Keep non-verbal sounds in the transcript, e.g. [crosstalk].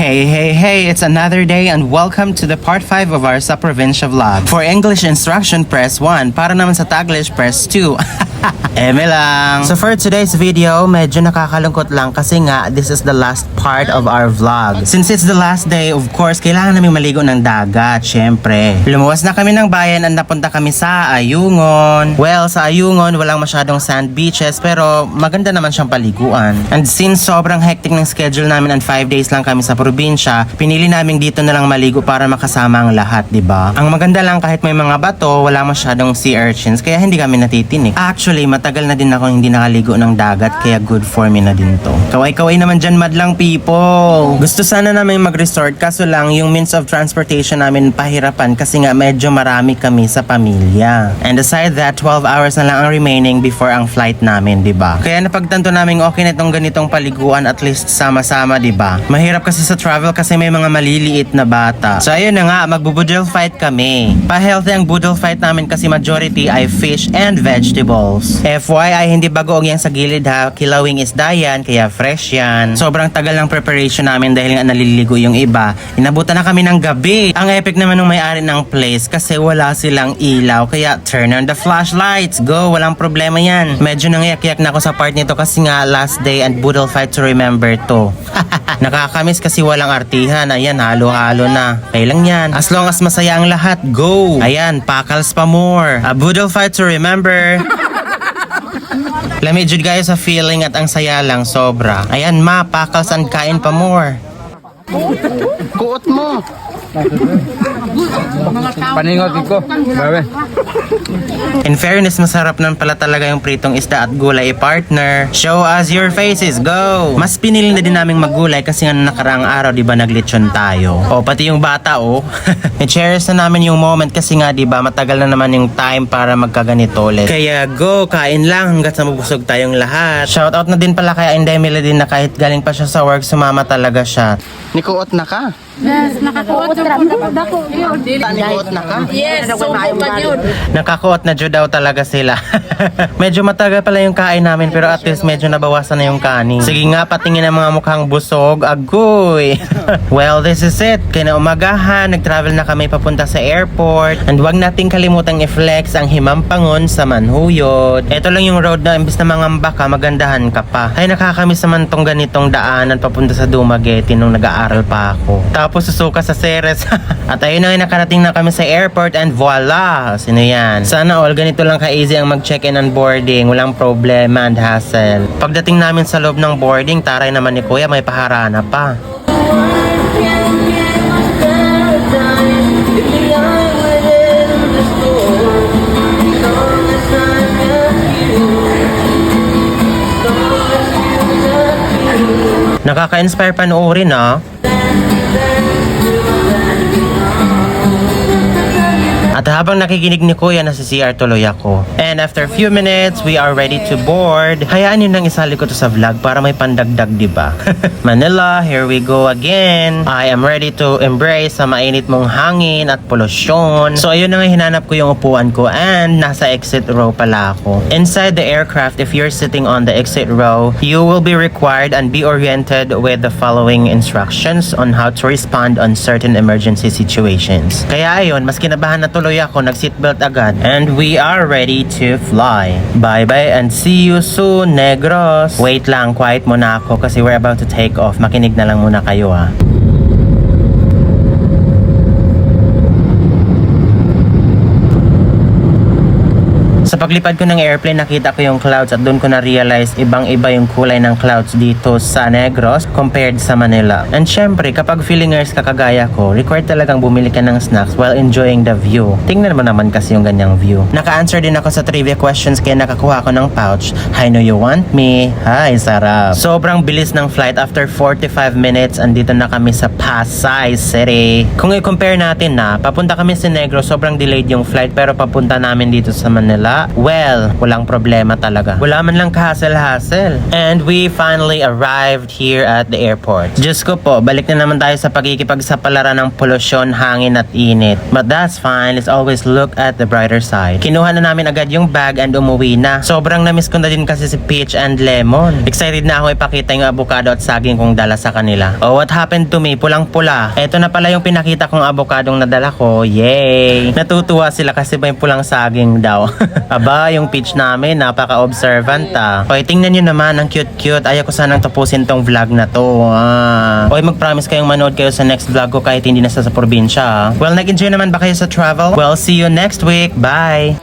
Hey, hey, hey, it's another day and welcome to the part 5 of our sa provincia vlog. For English instruction, press 1. Para naman sa Taglish, press 2. [laughs] Eme lang. So for today's video, medyo nakakalungkot lang kasi nga this is the last part of our vlog. Since it's the last day, of course, kailangan namin maligo ng dagat, syempre. Lumuwas na kami ng bayan at napunta kami sa Ayungon. Well, sa Ayungon, walang masyadong sand beaches pero maganda naman siyang paliguan. And since sobrang hectic ng schedule namin and 5 days lang kami sa probinsya, pinili namin dito na lang maligo para makasama ang lahat, 'di ba? Ang maganda lang kahit may mga bato, wala masyadong sea urchins kaya hindi kami natitinik. Actually, matagal na din ako hindi nakaligo ng dagat kaya good for me na din to. Kaway-kaway naman dyan madlang people. Gusto sana namin mag-resort kaso lang yung means of transportation namin pahirapan kasi nga medyo marami kami sa pamilya. And aside that, 12 hours na lang ang remaining before ang flight namin, 'di ba? Kaya napagtanto namin okay na itong ganitong paliguan at least sama-sama, 'di ba? Mahirap kasi sa travel kasi may mga maliliit na bata. So ayun na nga, magbubudel fight kami. Pa-healthy ang budel fight namin kasi majority ay fish and vegetables. FYI, hindi bagoong yan sa gilid ha. Kilawing isda yan, kaya fresh yan. Sobrang tagal ng preparation namin dahil nga naliligo yung iba. Inabutan na kami ng gabi. Ang epic naman ng may-ari ng place kasi wala silang ilaw. Kaya turn on the flashlights. Go, walang problema yan. Medyo nangiyak-yak na ako sa part nito kasi nga last day and budel fight to remember to. [laughs] Nakakamiss kasi walang artihan. Ayan, halo-halo na. Kailang yan. As long as masaya ang lahat, go! Ayan, pakals pa more. A budel fight to remember. Lamig jud kayo sa feeling at ang saya lang sobra. Ayan ma, pakalsan kain pa more. Kuot mo. Paningot ko. Babe. In fairness, masarap nan pala talaga yung pritong isda at gulay partner. Show us your faces, go! Mas pinili na din naming maggulay kasi nga nakaraang araw, di ba, naglitsyon tayo. O, pati yung bata, oh. [laughs] I-cherish na namin yung moment kasi nga, di ba, matagal na naman yung time para magkaganito ulit. Kaya go, kain lang hanggat sa mabusog tayong lahat. Shoutout na din pala kay Inday din na kahit galing pa siya sa work, sumama talaga siya. Nikuot na ka? Yes, nakakuot na po. Nikuot na ka? Yes, so pa yun. Nakakuot na daw talaga sila. [laughs] medyo matagal pala yung kain namin pero at least medyo nabawasan na yung kanin. Sige nga, patingin ang mga mukhang busog. Agoy! [laughs] well, this is it. Kinaumagahan, nag-travel na kami papunta sa airport. And wag nating kalimutang i-flex ang himampangon sa Manhuyod. Ito lang yung road na imbis na mangamba ka, magandahan ka pa. Ay, nakakamiss naman tong ganitong daanan papunta sa Dumaguete nung nag-aaral pa ako. Tapos susuka sa Ceres. [laughs] At ayun na nga, nakarating na kami sa airport and voila! Sino yan? Sana all ganito lang ka-easy ang mag-check-in and boarding. Walang problema and hassle. Pagdating namin sa loob ng boarding, taray naman ni Kuya, may paharana pa. Nakaka-inspire panoorin ah. At habang nakikinig ni Kuya, nasa CR tuloy ako. And after a few minutes, we are ready to board. Hayaan yun nang isali ko to sa vlog para may pandagdag, di ba? [laughs] Manila, here we go again. I am ready to embrace sa mainit mong hangin at polusyon. So ayun na nga hinanap ko yung upuan ko and nasa exit row pala ako. Inside the aircraft, if you're sitting on the exit row, you will be required and be oriented with the following instructions on how to respond on certain emergency situations. Kaya ayun, mas kinabahan na tuloy ako, nag-seatbelt agad. And we are ready to fly. Bye-bye and see you soon, Negros. Wait lang, quiet muna ako kasi we're about to take off. Makinig na lang muna kayo ah. Paglipad ko ng airplane, nakita ko yung clouds at doon ko na-realize ibang-iba yung kulay ng clouds dito sa Negros compared sa Manila. And syempre, kapag feelingers ka kagaya ko, required talagang bumili ka ng snacks while enjoying the view. Tingnan mo naman kasi yung ganyang view. Naka-answer din ako sa trivia questions kaya nakakuha ko ng pouch. I know you want me. Hi, sarap. Sobrang bilis ng flight after 45 minutes. Andito na kami sa Pasay City. Kung i-compare natin na, papunta kami sa Negros, sobrang delayed yung flight pero papunta namin dito sa Manila, well, walang problema talaga. Wala man lang kahassle-hassle. And we finally arrived here at the airport. Diyos ko po, balik na naman tayo sa pagkikipagsapalaran ng polusyon, hangin at init. But that's fine, let's always look at the brighter side. Kinuha na namin agad yung bag and umuwi na. Sobrang namiss ko na din kasi si Peach and Lemon. Excited na ako ipakita yung avocado at saging kong dala sa kanila. Oh, what happened to me? Pulang-pula. Eto na pala yung pinakita kong avocadong nadala ko. Yay! Natutuwa sila kasi may pulang saging daw. [laughs] Aba, yung Peach namin, napaka-observant ah. Oy, tingnan nyo naman, ang cute-cute. Ayaw ko sanang tapusin tong vlog na to. Ah. Oy, mag-promise kayong manood kayo sa next vlog ko kahit hindi na sa probinsya ah. Well, nag-enjoy naman ba kayo sa travel? Well, see you next week. Bye!